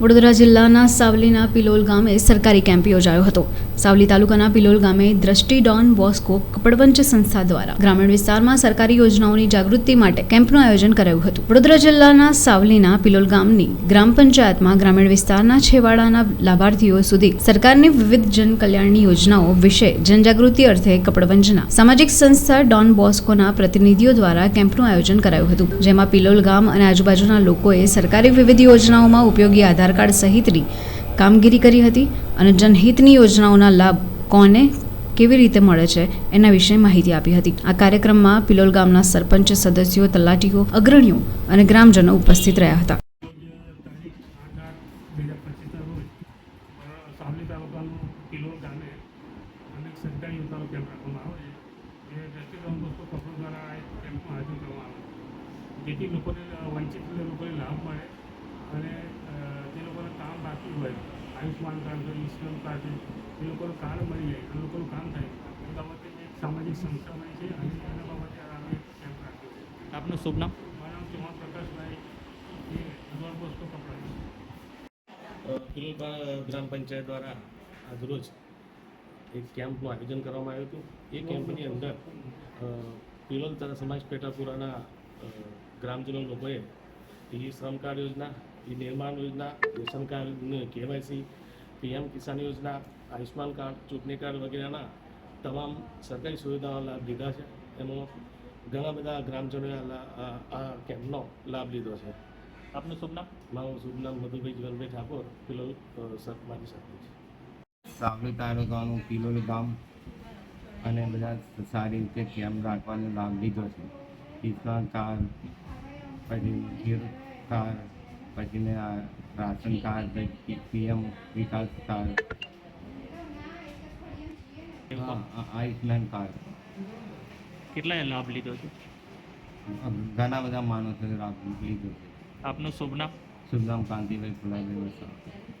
વડોદરા જિલ્લાના સાવલીના પિલોલ ગામે સરકારી કેમ્પ યોજાયો હતો. સાવલી તાલુકાના પિલોલ ગામે દ્રષ્ટિ ડોન બોસ્કો કપડવંચ સંસ્થા દ્વારા ગ્રામીણ વિસ્તારમાં સરકારી યોજનાઓની જાગૃતિ માટે કેમ્પનું આયોજન કરાયું હતું. વડોદરા જિલ્લાના સાવલીના પિલોલ ગામની ગ્રામ પંચાયતમાં ગ્રામીણ વિસ્તારના છેવાડાના લાભાર્થીઓ સુધી સરકારની વિવિધ જન કલ્યાણની યોજનાઓ વિશે જનજાગૃતિ અર્થે કપડવંજના સામાજિક સંસ્થા ડોન બોસ્કોના પ્રતિનિધિઓ દ્વારા કેમ્પનું આયોજન કરાયું હતું, જેમાં પિલોલ ગામ અને આજુબાજુના લોકોએ સરકારી વિવિધ યોજનાઓમાં ઉપયોગી આધાર કાર્ડ સહિતની કામગીરી કરી હતી અને જનહિતની યોજનાઓના લાભ કોને કેવી રીતે મળે છે એના વિશે માહિતી આપી હતી. આ કાર્યક્રમમાં પિલોલ ગામના સરપંચ, સદસ્યો, તલાટીઓ, અગ્રણીઓ અને ગ્રામજનો ઉપસ્થિત રહ્યા હતા. જેથી લોકોને વંચિત લોકોને લાભ મળે અને અ, જે લોકોને કામ બાકી હોય. આયુષ્માન કાર્ડ છે ઈશ્રમ કાર્ડ છે એ લોકોનું કાર્ડ મળી જાય એ લોકોનું કામ થાય. એ બાબતે એક સામાજિક સંસ્થા બની છે અને એના બાબતે અમે કેમ્પ રાખ્યો છે. આપનું શુભ નામ? મારું નામ ચૌહાણ પ્રકાશભાઈ. એ બોસ્કો કપડા પિલોલ ગ્રામ પંચાયત દ્વારા આજરોજ એક કેમ્પનું આયોજન કરવામાં આવ્યું હતું. એ કેમ્પની અંદર પિલોલ તથા સમાજ પેટાપુરાના ગ્રામજનો લોકોએ ઈ શ્રમ કાર્ડ યોજના ઈ નિર્માણ યોજના રેશન કાર્ડ કેવાયસી પીએમ કિસાન યોજના આયુષ્માન કાર્ડ ચૂંટણી કાર્ડ વગેરેના તમામ સરકારી સુવિધાઓ લાભ લીધા છે. એમાં ઘણા બધા ગ્રામજનોએ આ કેમ્પનો લાભ લીધો છે. આપનું શુભ નામ? મારું શુભ નામ મધુભાઈ જીવનભાઈ ઠાકોર પિલોલ મારી સાથે છે. સાવલી તાલુકાનું પિલોલ ગામ અને બધા સારી રીતે કેમ્પ રાખવાનો લાભ લીધો છે. કિસાન કાર્ડ પછી ગીર કાર્ડ પછી આ રાશન કાર્ડ પીએમ વિકાસ કાર્ડ. આયુષ્યમાન આયુષ્માન કાર્ડ. કેટલા લાભ લીધો છે? ઘણા બધા માણસો લાભ લીધો છે. આપનું શુભ નામ? શુભ નામ કાંતિભાઈ ફુલાભાઈ વસાવા.